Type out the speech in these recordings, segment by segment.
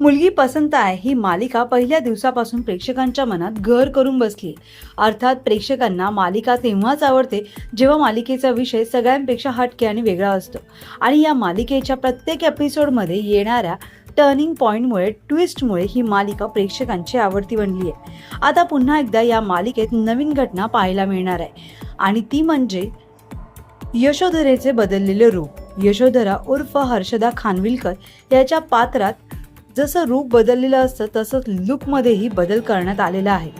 मुलगी पसंत आहे ही मालिका पहिल्या दिवसापासून प्रेक्षकांच्या मनात घर करून बसली अर्थात प्रेक्षकांना मालिका तेव्हाच आवडते जेव्हा मालिकेचा विषय सगळ्यांपेक्षा हटके आणि वेगळा असतो. आणि या मालिकेच्या प्रत्येक एपिसोडमध्ये येणाऱ्या टर्निंग पॉईंटमुळे ट्विस्टमुळे ही मालिका प्रेक्षकांची आवडती बनली आहे. आता पुन्हा एकदा या मालिकेत नवीन घटना पाहायला मिळणार आहे. आणि ती म्हणजे यशोधरेचे बदललेले रूप. यशोधरा उर्फ हर्षदा खानविलकर याच्या पात्रात जसं रूप बदललेलं असतं तसंच लुकमध्येही बदल करण्यात आलेला आहे.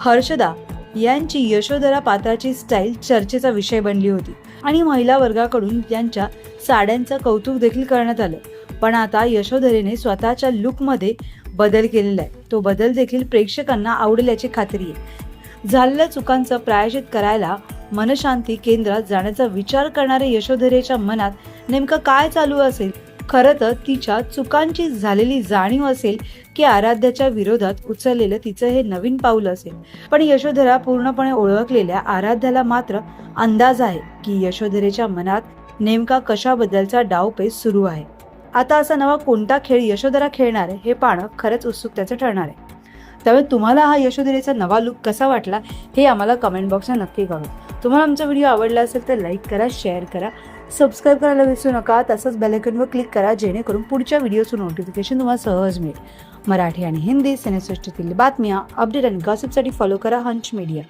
हर्षदा यांची यशोधरा पात्राची स्टाईल चर्चेचा विषय बनली होती आणि महिला वर्गाकडून त्यांच्या साड्यांचं कौतुक देखील करण्यात आलं. पण आता यशोधरेने स्वतःच्या लुकमध्ये बदल केलेला आहे. तो बदल देखील प्रेक्षकांना आवडेल याची खात्री आहे. झालेल्या चुकांचं प्रायश्चित करायला मनशांती केंद्रात जाण्याचा विचार करणाऱ्या यशोधरेच्या मनात नेमकं काय चालू असेल? खरं तर तिच्या चुकांची झालेली जाणीव असेल की आराध्याच्या विरोधात उचललेलं तिचं हे नवीन पाऊल असेल. पण यशोधरा पूर्णपणे ओळखलेल्या आराध्याला मात्र अंदाज आहे की यशोधरेच्या मनात नेमका कशाबद्दलचा डावपेच सुरू आहे. आता असा नवा कोणता खेळ यशोधरा खेळणार आहे हे पाहणं खरंच उत्सुकतेचं ठरणार आहे. त्यामुळे तुम्हाला हा यशोधरेचा नवा लुक कसा वाटला हे आम्हाला कमेंट बॉक्सला नक्की कळू तुम्हाला आमचा व्हिडिओ आवडला असेल तर लाईक करा शेअर करा. सबस्क्राईब करायला विसरू नका. तसंच बेलायकनवर क्लिक करा जेणेकरून पुढच्या व्हिडिओचं नोटिफिकेशन तुम्हाला सहज मिळेल. मराठी आणि हिंदी सिनेसृष्टीतील बातम्या अपडेट आणि गॉसिपसाठी फॉलो करा हंच मीडिया